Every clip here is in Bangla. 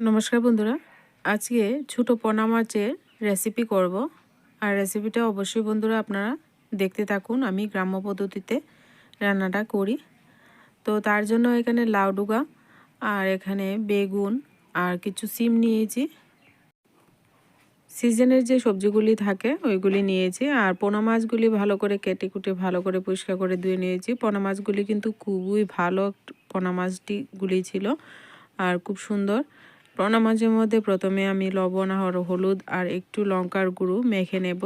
নমস্কার বন্ধুরা। আজকে ছোটো পোনা মাছের রেসিপি করব। আর রেসিপিটা অবশ্যই বন্ধুরা আপনারা দেখতে থাকুন। আমি গ্রাম্য পদ্ধতিতে রান্নাটা করি। তো তার জন্য এখানে লাউডুগা আর এখানে বেগুন, আর কিছু সিম নিয়েছি। সিজনের যে সবজিগুলি থাকে, ওইগুলি নিয়েছি। আর পোনা মাছগুলি ভালো করে কেটে কুটে, ভালো করে পরিষ্কার করে ধুয়ে নিয়েছি। পোনা মাছগুলি কিন্তু খুবই ভালো পোনা মাছটিগুলি ছিল, আর খুব সুন্দর। পোনা মাছের মধ্যে প্রথমে আমি লবণ আর হলুদ আর একটু লঙ্কার গুঁড়ো মেখে নেব।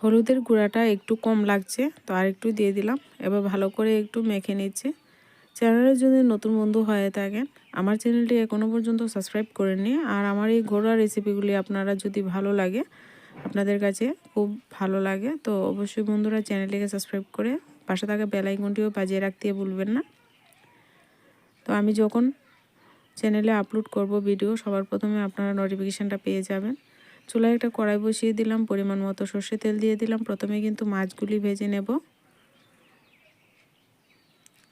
হলুদের গুঁড়াটা একটু কম লাগছে, তো আর একটু দিয়ে দিলাম। এবার ভালো করে একটু মেখে নিচ্ছে। চ্যানেলে যদি নতুন বন্ধু হয়ে থাকেন, আমার চ্যানেলটি এখনও পর্যন্ত সাবস্ক্রাইব করেননি। আর আমার এই ঘোড়া রেসিপিগুলি আপনারা যদি ভালো লাগে, আপনাদের কাছে খুব ভালো লাগে, তো অবশ্যই বন্ধুরা চ্যানেলটিকে সাবস্ক্রাইব করে পাশে থাকা বেলাইকনটিও বাজিয়ে রাখতে ভুলবেন না। তো আমি যখন চ্যানেলে আপলোড করব ভিডিও সবার প্রথমে আপনারা নোটিফিকেশানটা পেয়ে যাবেন। চুলায় একটা কড়াই বসিয়ে দিলাম, পরিমাণ মতো সর্ষে তেল দিয়ে দিলাম। প্রথমে কিন্তু মাছগুলি ভেজে নেব।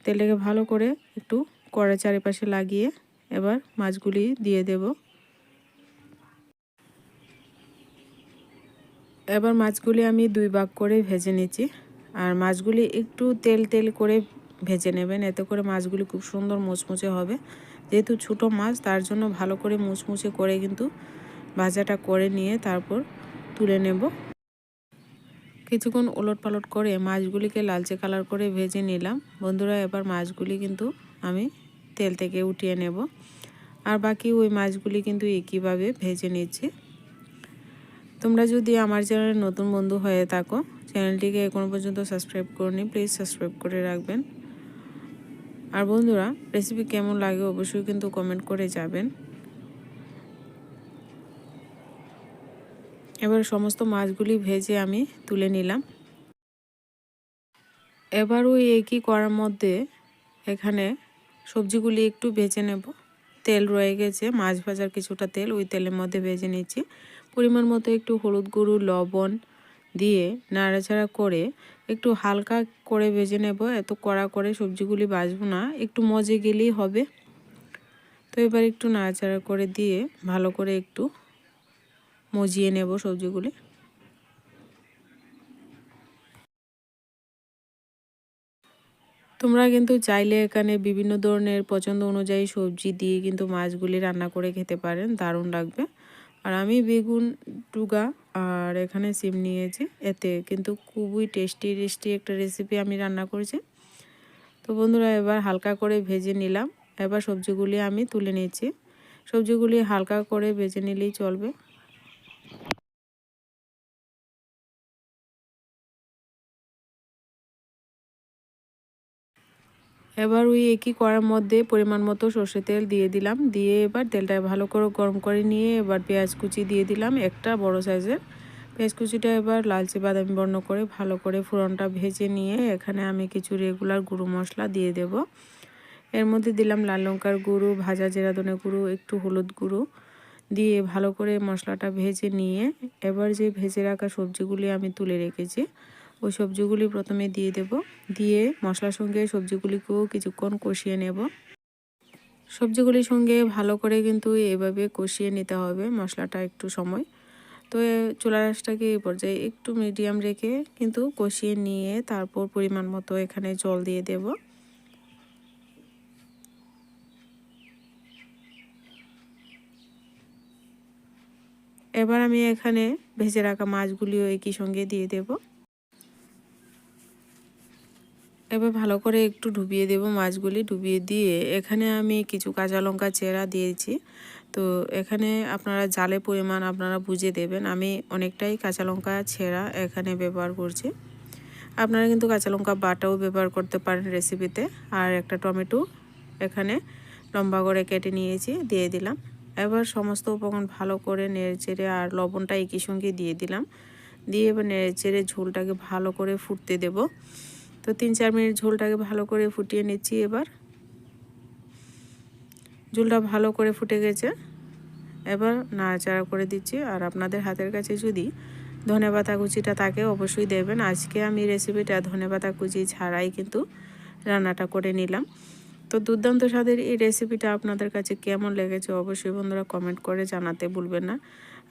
তেলটাকে ভালো করে একটু কড়াই চারিপাশে লাগিয়ে এবার মাছগুলি দিয়ে দেব। এবার মাছগুলি আমি দুই ভাগ করে ভেজে নিচ্ছি। আর মাছগুলি একটু তেল তেল করে ভেজে নেবেন। এতে করে মাছগুলি খুব সুন্দর মুচমুচে হবে। যেহেতু ছোটো মাছ, তার জন্য ভালো করে মুচমুচে করে কিন্তু ভাজাটা করে নিয়ে তারপর তুলে নেব। কিছুক্ষণ ওলট পালট করে মাছগুলিকে লালচে কালার করে ভেজে নিলাম। বন্ধুরা, এবার মাছগুলি কিন্তু আমি তেল থেকে উঠিয়ে নেব। আর বাকি ওই মাছগুলি কিন্তু একইভাবে ভেজে নিচ্ছি। তোমরা যদি আমার চ্যানেলে নতুন বন্ধু হয়ে থাকো, চ্যানেলটিকে এখনও পর্যন্ত সাবস্ক্রাইব করনি, প্লিজ সাবস্ক্রাইব করে রাখবেন। আর বন্ধুরা রেসিপি কেমন লাগে অবশ্যই কিন্তু কমেন্ট করে যাবেন। এবার সমস্ত মাছগুলি ভেজে আমি তুলে নিলাম। এবার ওই একই করার মধ্যে এখানে সবজিগুলি একটু ভেজে নেব। তেল রয়ে গেছে, মাছ ভাজার কিছুটা তেল ওই তেলের মধ্যে ভেজে নিচ্ছি। পরিমাণ মতো একটু হলুদ গুঁড়ো, লবণ দিয়ে নাড়াচাড়া করে একটু হালকা করে ভেজে নেব। এত কড়া করে সবজিগুলি বাজবো না, একটু মজে গেলেই হবে। তো এবার একটু নাড়াচাড়া করে দিয়ে ভালো করে একটু মজিয়ে নেব সবজিগুলি। তোমরা কিন্তু চাইলে এখানে বিভিন্ন ধরনের পছন্দ অনুযায়ী সবজি দিয়ে কিন্তু মাছগুলি রান্না করে খেতে পারেন, দারুণ লাগবে। আর আমি বেগুন, টুগা আর এখানে সিম নিয়েছি এতে কিন্তু খুবই টেস্টি টেস্টি একটা রেসিপি আমি রান্না করেছি। তো বন্ধুরা, এবার হালকা করে ভেজে নিলাম। এবার সবজিগুলি আমি তুলে নিয়েছি সবজিগুলি হালকা করে ভেজে নিলেই চলবে। এবার ওই একই করার মধ্যে পরিমাণ মতো সর্ষে তেল দিয়ে দিলাম। দিয়ে এবার তেলটা ভালো করে গরম করে নিয়ে এবার পেঁয়াজ কুচি দিয়ে দিলাম একটা বড় সাইজের। পেঁয়াজ কুচিটা এবার লালচে বাদামি বর্ণ করে ভালো করে ফোড়নটা ভেজে নিয়ে এখানে আমি কিছু রেগুলার গুঁড়ো মশলা দিয়ে দেব। এর মধ্যে দিলাম লাল লঙ্কার গুঁড়ো, ভাজা জেরা ধনে গুঁড়ো, একটু হলুদ গুঁড়ো। দিয়ে ভালো করে মশলাটা ভেজে নিয়ে এবার যে ভেজে রাখা সবজিগুলি আমি তুলে রেখেছি ওই সবজিগুলি প্রথমে দিয়ে দেব। দিয়ে মশলার সঙ্গে সবজিগুলিকেও কিছুক্ষণ কষিয়ে নেব। সবজিগুলির সঙ্গে ভালো করে কিন্তু এভাবে কষিয়ে নিতে হবে মশলাটা একটু সময়। তো চুলা রাসটাকে এই পর্যায়ে একটু মিডিয়াম রেখে কিন্তু কষিয়ে নিয়ে তারপর পরিমাণ মতো এখানে জল দিয়ে দেব। এবার আমি এখানে ভেজে রাখা মাছগুলিও একই সঙ্গে দিয়ে দেবো। এবার ভালো করে একটু ডুবিয়ে দেব মাছগুলি, ডুবিয়ে দিয়ে এখানে আমি কিছু কাঁচা লঙ্কা চেরা দিয়েছি। তো এখানে আপনারা জালে পরিমাণ আপনারা বুঝে দেবেন, আমি অনেকটাই কাঁচা লঙ্কা ছেঁড়া এখানে ব্যবহার করছি। আপনারা কিন্তু কাঁচা লঙ্কা বাটাও ব্যবহার করতে পারেন রেসিপিতে আর একটা টমেটো এখানে লম্বা করে কেটে নিয়েছি, দিয়ে দিলাম। এবার সমস্ত উপকরণ ভালো করে নেড়ে চেড়ে আর লবণটা একই সঙ্গে দিয়ে দিলাম। দিয়ে এবার নেড়ে চেড়ে ঝোলটাকে ভালো করে ফুটতে দেবো। তো তিন চার মিনিট ঝোলটাকে ভালো করে ফুটিয়ে নিচ্ছি এবার। ঝোলটা ভালো করে ফুটে গেছে। এবার নাড়াচাড়া করে দিচ্ছি। আর আপনাদের হাতের কাছে যদি ধনে পাতা কুচিটা থাকে, অবশ্যই দেবেন। আজকে আমি রেসিপিটা ধনে পাতা কুচি ছাড়াই কিন্তু রান্নাটা করে নিলাম। তো দুর্দান্ত স্বাদের এই রেসিপিটা আপনাদের কাছে কেমন লেগেছে, অবশ্যই বন্ধুরা কমেন্ট করে জানাতে ভুলবেন না।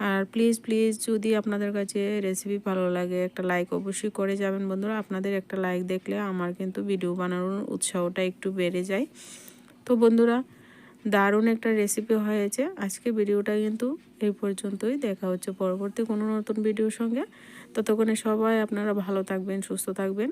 আর প্লিজ প্লিজ যদি আপনাদের কাছে রেসিপি ভালো লাগে, একটা লাইক অবশ্যই করে যাবেন বন্ধুরা। আপনাদের একটা লাইক দেখলে আমার কিন্তু ভিডিও বানানোর উৎসাহটা একটু বেড়ে যায়। তো বন্ধুরা, দারুণ একটা রেসিপি হয়েছে। আজকে ভিডিওটা কিন্তু এই পর্যন্তই। দেখা হচ্ছে পরবর্তী কোনো নতুন ভিডিওর সঙ্গে। ততক্ষণে সবাই আপনারা ভালো থাকবেন, সুস্থ থাকবেন।